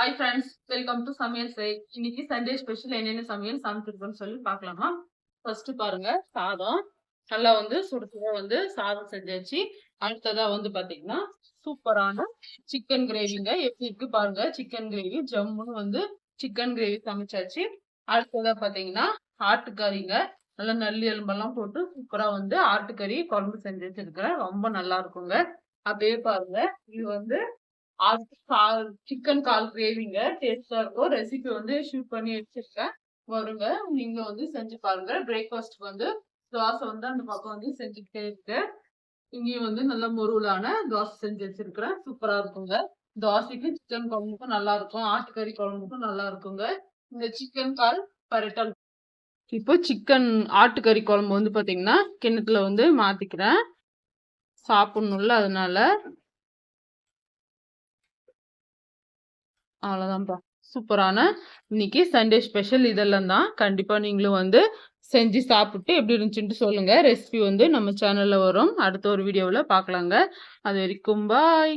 Hi friends welcome to சமையல் செய் இன்னைக்கு சண்டே ஸ்பெஷல் என்னென்ன சமையல் சமைச்சிருக்கோம்னு சொல்லி பார்க்கலாமா? ஃபர்ஸ்ட் பாருங்க சாதம். நல்லா வந்து சுட சுட வந்து சாதம் செஞ்சாச்சு. அடுத்ததா வந்து பாத்தீங்கன்னா சூப்பரான சிக்கன் கிரேவிங்க எப்படி இருக்கு பாருங்க சிக்கன் கிரேவி ஜம்முன்னு வந்து சிக்கன் கிரேவி சமைச்சாச்சு. அடுத்ததா பாத்தீங்கன்னா ஆட்டுக்கறிங்க. நல்லா நல்லி எலும்பெல்லாம் போட்டு சூப்பரா வந்து ஆட்டுக்கறி குழம்பு செஞ்சு வச்சிருக்கிறேன். ரொம்ப நல்லா இருக்குங்க. அப்படியே பாருங்க இது வந்து சிக்கன் கால் கிரேவிங்க டேஸ்டா இருக்கும். ரெசிபி வந்து ஷூட் பண்ணி வச்சிருக்கேன். வருங்க நீங்க வந்து செஞ்சு பாருங்க. பிரேக்ஃபாஸ்ட் வந்து தோசை வந்து அந்த பக்கம் வந்து செஞ்சுக்கிட்டே இருக்கு. இங்கேயும் வந்து நல்ல முருவலான தோசை செஞ்சு வச்சிருக்கிறேன். சூப்பரா இருக்குங்க. தோசைக்கும் சிக்கன் குழம்புக்கும் நல்லா இருக்கும். ஆட்டுக்கறி குழம்புக்கும் நல்லா இருக்குங்க. இந்த சிக்கன் கால் பரட்டல். இப்போ சிக்கன் ஆட்டுக்கறி குழம்பு வந்து பாத்தீங்கன்னா கிணத்துல வந்து மாத்திக்கிறேன். சாப்பிடணும்ல அதனால அவ்வளோதான்ப்பா சூப்பரான இன்னைக்கு சண்டே ஸ்பெஷல் இதெல்லாம் தான். கண்டிப்பாக நீங்களும் வந்து செஞ்சு சாப்பிட்டு எப்படி இருந்துச்சுன்ட்டு சொல்லுங்கள் ரெசிபி வந்து நம்ம சேனலில் வரும். அடுத்த ஒரு வீடியோவில் பார்க்கலாங்க. அது வரைக்கும் பாய்